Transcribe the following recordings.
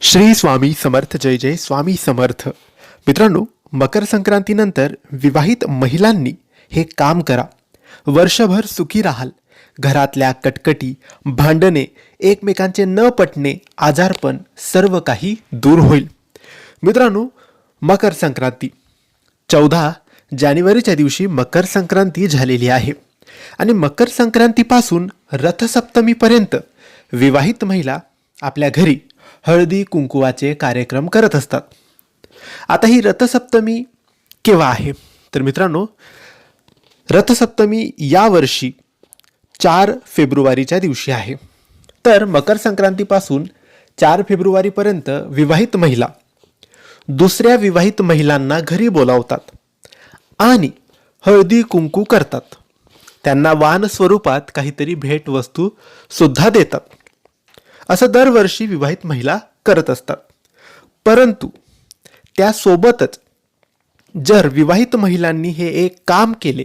श्री स्वामी समर्थ जय जय स्वामी समर्थ. मित्रांनो मकर संक्रांतीनंतर विवाहित महिलांनी हे काम करा. वर्षभर सुखी राहाल. घरातल्या कटकटी भांडणे एकमेकांचे न पटणे आजारपण सर्व काही दूर होईल. मित्रांनो मकर संक्रांती. चौदा जानेवारीच्या दिवशी मकर संक्रांती झालेली आहे. आणि मकर संक्रांतीपासून रथसप्तमीपर्यंत विवाहित महिला आपल्या घरी हळदी कुंकुवाचे कार्यक्रम करत असतात. आता ही रथसप्तमी केव्हा आहे? तर मित्रांनो रथसप्तमी यावर्षी चार फेब्रुवारीच्या दिवशी आहे. तर मकर संक्रांतीपासून चार फेब्रुवारीपर्यंत विवाहित महिला दुसऱ्या विवाहित महिलांना घरी बोलावतात आणि हळदी कुंकू करतात. त्यांना वान स्वरूपात काहीतरी भेटवस्तू सुद्धा देतात. असं दरवर्षी विवाहित महिला करत असतात. परंतु त्यासोबतच जर विवाहित महिलांनी हे एक काम केले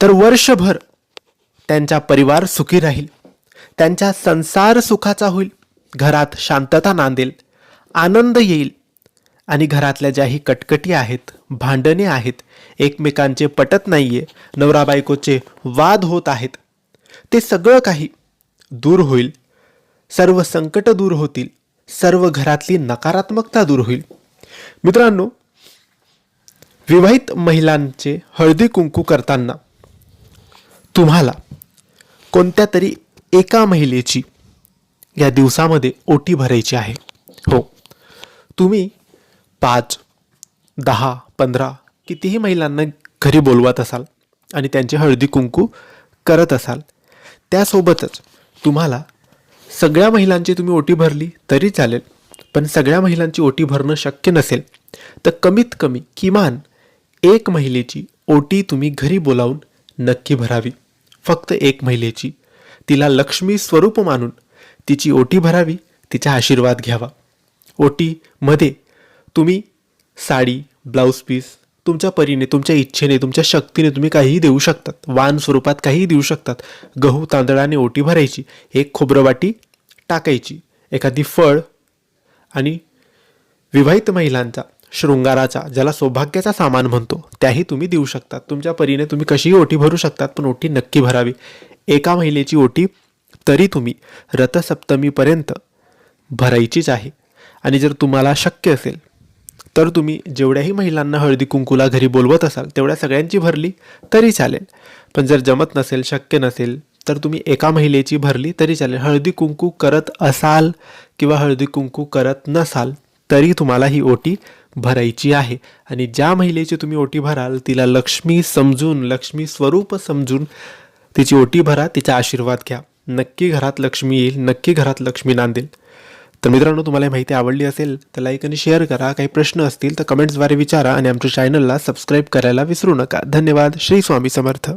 तर वर्षभर त्यांचा परिवार सुखी राहील त्यांचा संसार सुखाचा होईल घरात शांतता नांदेल आनंद येईल आणि घरातल्या ज्याही कटकटी आहेत भांडणे आहेत एकमेकांचे पटत नाही आहे नवरा बायकोचे वाद होत आहेत ते सगळं काही दूर होईल सर्व संकट दूर होतील सर्व घरातली नकारात्मकता दूर होईल. मित्रांनो विवाहित महिलांचे हळदी कुंकू करताना तुम्हाला कोणत्या तरी एका महिलेची या दिवसामध्ये ओटी भरायची आहे? हो. तुम्ही पाच दहा पंधरा कितीही महिलांना घरी बोलवत असाल आणि त्यांचे हळदी कुंकू करत असाल त्यासोबतच तुम्हाला सगळ्या महिलांची तुम्ही ओटी भरली तरी चालेल. पण सगळ्या महिलांची ओटी भरणं शक्य नसेल तर कमीत कमी किमान एक महिलेची ओटी तुम्ही घरी बोलावून नक्की भरावी. फक्त एक महिलेची. तिला लक्ष्मी स्वरूप मानून तिची ओटी भरावी तिचा आशीर्वाद घ्यावा. ओटीमध्ये तुम्ही साडी ब्लाऊज पीस तुमच्या परीने तुमच्या इच्छेने तुमच्या शक्तीने तुम्ही काहीही देऊ शकतात. वान स्वरूपात काहीही देऊ शकतात. गहू तांदळाने ओटी भरायची. एक खोबरवाटी टाकायची. एखादी फळ आणि विवाहित महिलांचा शृंगाराचा ज्याला सौभाग्याचा सामान म्हणतो त्याही तुम्ही देऊ शकतात. तुमच्या परीने तुम्ही कशीही ओटी भरू शकतात पण ओटी नक्की भरावी. एका महिलेची ओटी तरी तुम्ही रथसप्तमीपर्यंत भरायचीच आहे. आणि जर तुम्हाला शक्य असेल तर तुम्ही जेवढ्याही महिलांना हळदी कुंकूला घरी बोलवत असाल तेवढ्या सगळ्यांची भरली तरी चालेल. पण जर जमत नसेल शक्य नसेल तर तुम्ही एका महिलेची भरली तरी चालेल. हळदी कुंकू करत असाल किंवा हळदी कुंकू करत नसाल तरी तुम्हाला ही ओटी भरायची आहे. आणि ज्या महिलेची तुम्ही ओटी भराल तिला लक्ष्मी समजून लक्ष्मी स्वरूप समजून तिची ओटी भरा तिचा आशीर्वाद घ्या. नक्की घरात लक्ष्मी येईल नक्की घरात लक्ष्मी नांदेल. तर मित्रांनो तुम्हाला ही माहिती आवडली असेल तर लाईक आणि शेअर करा. काही प्रश्न असतील तर कमेंट्सद्वारे विचारा आणि आमच्या चॅनलला सबस्क्राईब करायला विसरू नका. धन्यवाद. श्री स्वामी समर्थ.